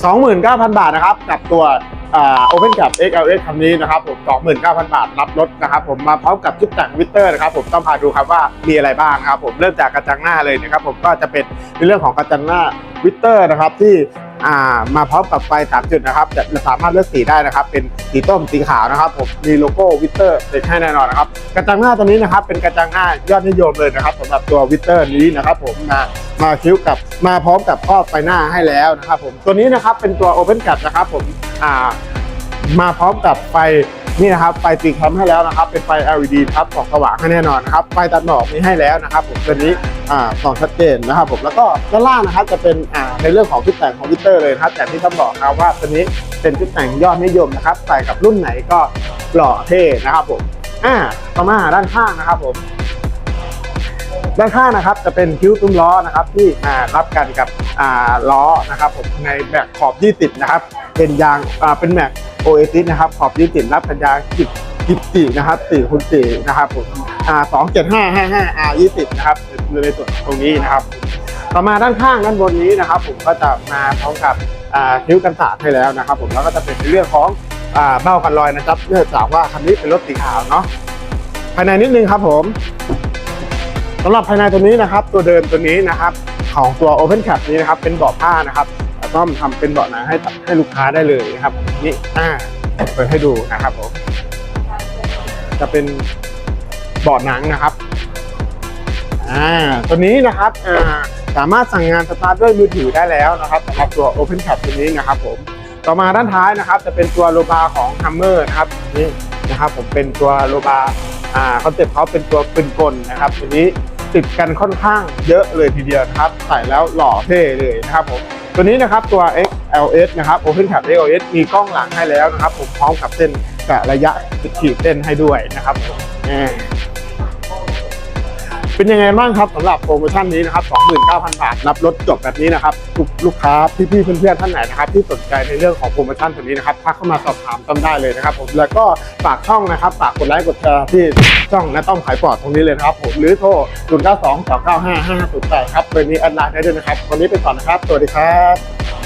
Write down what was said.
29,000 บาทนะครับกับตัวโอเพนกับ XLS คันนี้นะครับผม 29,000 บาทรับรถนะครับผมมาพร้อมกับชุดแต่งวิเตอร์นะครับผมต้องพาดูครับว่ามีอะไรบ้างครับผมเริ่มจากกระจังหน้าเลยนะครับผมก็จะเป็นในเรื่องของกระจังหน้าวิเตอร์นะครับที่มาพร้อมกับไฟสามจุดนะครับจะสามารถเลือกสีได้นะครับ เป็นสีต้มสีขาวนะครับผมมีโลโก้วิเตอร์ติดให้แน่นอนนะครับกระจังหน้าตัวนี้นะครับเป็นกระจังหน้ายอดนิยมเลยนะครับสำหรับตัววิเตอร์นี้นะครับผมมา มาคิ้วกับมาพร้อมกับครอบไฟหน้าให้แล้วนะครับผมตัวนี้นะครับเป็นตัว Open Cap นะครับผมอ่ามาพร้อมกับไฟนี่นะครับไฟตีแคมให้แล้วนะครับ เป็นไฟ LED ครับสองสว่างให้แน่นอนนะครับไฟตัดหมอกมีให้แล้วนะครับ ผมตัวนี้อ่าส่องชัดเจนนะครับ ผมแล้วก็ด้านล่างนะครับจะเป็นอ่าในเรื่องของชุดแต่งของวิเตอร์เลยนะครับแต่ที่ต้องบอกนะครับว่าตัวนี้เป็นชุดแต่งยอดนิยมนะครับใส่กับรุ่นไหนก็หล่อเท่นะครับผมอ่าต่อมาด้านข้างนะครับผม ด้านข้างนะครับจะเป็นคิ้วตุ้มล้อนะครับที่รับกันกับล้อนะครับผมในแม็กขอบ20นะครับเป็นยางเป็นแม็กโอเอซิสนะครับขอบ20รับกันยางกิบกิบสี่นะครับสี่คูณสี่นะครับผมสองเจ็ดห้าห้าห้าอายี่สิบนะครับในส่วนตรงนี้นะครับ ต่อมาด้านข้างด้านบนนี้นะครับผมก็จะมาพร้อมกับคิ้วกันสาดให้แล้วนะครับ ผมแล้วก็จะเป็นเรื่องของเบ้ากันรอยนะครับเนื่องจากว่าคันนี้เป็นรถสีขาวเนาะภายในนิดนึงครับผม สำหรับภายในตัวนี้นะครับ ตัวเดินตัวนี้นะครับของตัว Open Cap นี้นะครับเป็นเบาะผ้านะครับต้อมทำเป็นเบาะหนังให้ให้ลูกค้าได้เลยนะครับ นี่อ่าเปิดให้ดูนะครับผมจะเป็นเบาะหนังนะครับอ่าตัวนี้นะครับอ่าสามารถสั่งงานสตาร์ทด้วยมือถือได้แล้วนะครับสำหรับตัว Open Cap ตัวนี้นะครับผมต่อมาด้านท้ายนะครับ จะเป็นตัวโลบาของ Hammer นะครับนี่นะครับผมเป็นตัวโลบาอ่าคอนเซ็ปต์เขาเป็นตัวปืนกลนะครับตัวนี้ ติดกันค่อนข้างเยอะเลยทีเดียวนะครับ ใส่แล้วหล่อเท่เลยนะครับผมตัวนี้นะครับตัว XLS นะครับ Open Cap XLS มีกล้องหลังให้แล้วนะครับ ผมพร้อมกับเส้นกะระยะขีดเส้นให้ด้วยนะครับผม เป็นยังไงบ้างครับสำหรับโปรโมชั่นนี้นะครับ 29,000 บาทรับรถจบแบบนี้นะครับลูกลูกค้าพี่ๆเพื่อนๆท่านไหนนะครับที่สนใจในเรื่องของโปรโมชั่นตัวนี้นะครับทักเข้ามาสอบถามต้อมได้เลยนะครับผมแล้วก็ฝากช่องนะครับฝากกดไลค์กดแชร์ที่ช่องน้าต้อมขายปลอดตรงนี้เลยนะครับผมหรือโทร0 9 2 2 9 5 5 5 0 8ครับเบอร์นี้แอดไลน์ได้ด้วยนะครับวันนี้ไปก่อนนะครับ สวัสดีครับ